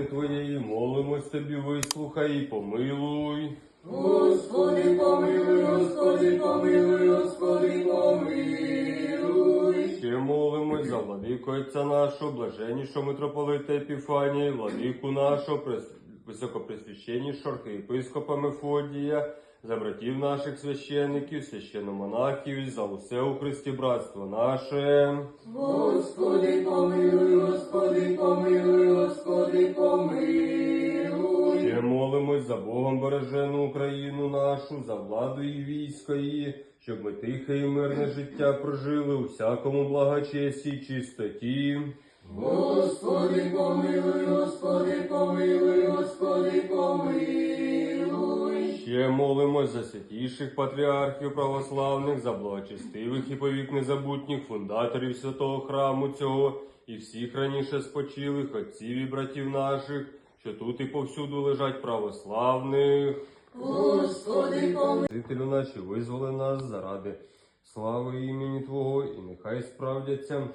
милости Твоєї, молимось Тобі, вислухай і помилуй. Господи, помилуй, Господи, помилуй, Господи, помилуй. Ще молимось за владику Отця нашого, блаженнішого митрополита Епіфанія, владику нашого, прес... високопресвященнішого архієпископа Мефодія, за братів наших священників, священномонахів, і за усе у Христі братство наше. Господи, помилуй, Господи, помилуй, Господи, помилуй. Ще молимось за Богом бережену Україну нашу, за владу і військо її, щоб ми тихе і мирне життя прожили у всякому благочесті й чистоті. Господи, помилуй, Господи, помилуй, Господи, молимось за святіших патріархів православних, за благочестивих і повік незабутніх фундаторів святого храму цього і всіх раніше спочилих отців і братів наших, що тут і повсюду лежать православних. Господи, помилуй. Жителю наші визволи нас заради слави імені Твого, і нехай справдяться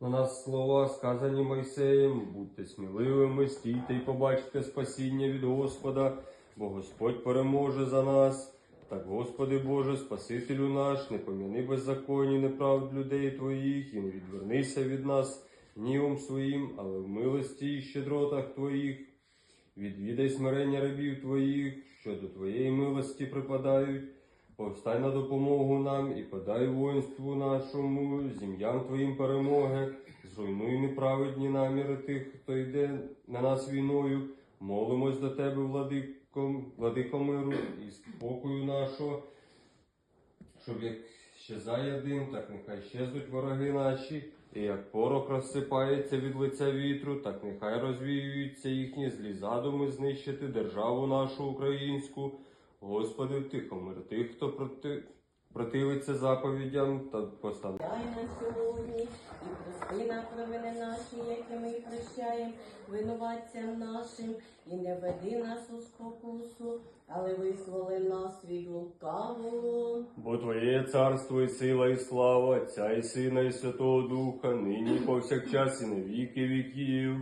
на нас слова, сказані Мойсеєм, будьте сміливими, стійте і побачите спасіння від Господа, бо Господь переможе за нас. Так, Господи Боже, Спасителю наш, не поміни беззаконні неправд людей Твоїх, і не відвернися від нас гнівом своїм, але в милості і щедротах Твоїх. Відвідай смирення рабів твоїх, що до твоєї милості припадають. Повстай на допомогу нам і подай воїнству нашому, зім'ям твоїм перемоги, зруйнуй неправедні наміри тих, хто йде на нас війною. Молимось до тебе, владико, владико миру і спокою нашого, щоб як щезає дим, так нехай щезуть вороги наші, і як порох розсипається від лиця вітру, так нехай розвіюються їхні злі задуми знищити державу нашу українську. Господи, втихомир тих, хто проти... противиться заповідям та постанов. Дай на сьогодні і прости нам провини наші, які ми прощаємо винуватцям нашим, і не веди нас у спокусу, але визволи нас від лукавого. Бо Твоє царство і сила, і слава, Отця і Сина, і Святого Духа, нині і повсякчас, і на віки віків.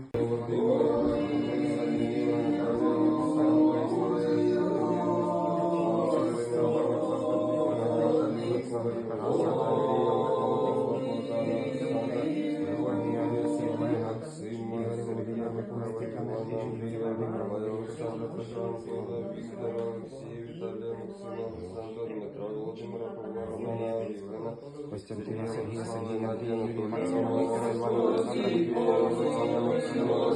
Костянтина Сергія Сергія Андрія Юрія Максима Віктора Івана Олександра Максима Олександра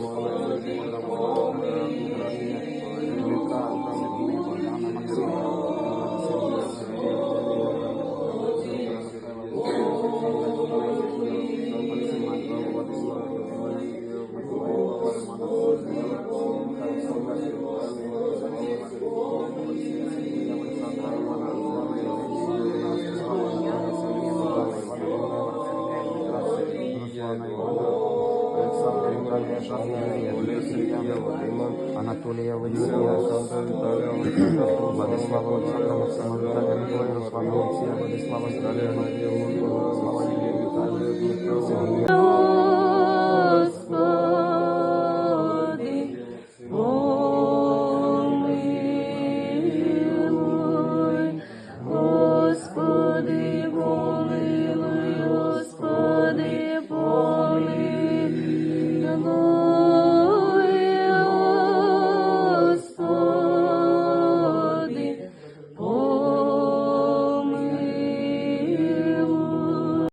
Анатолія Владислава Віталія Миколая, Руслана Олексія, Владислава Марія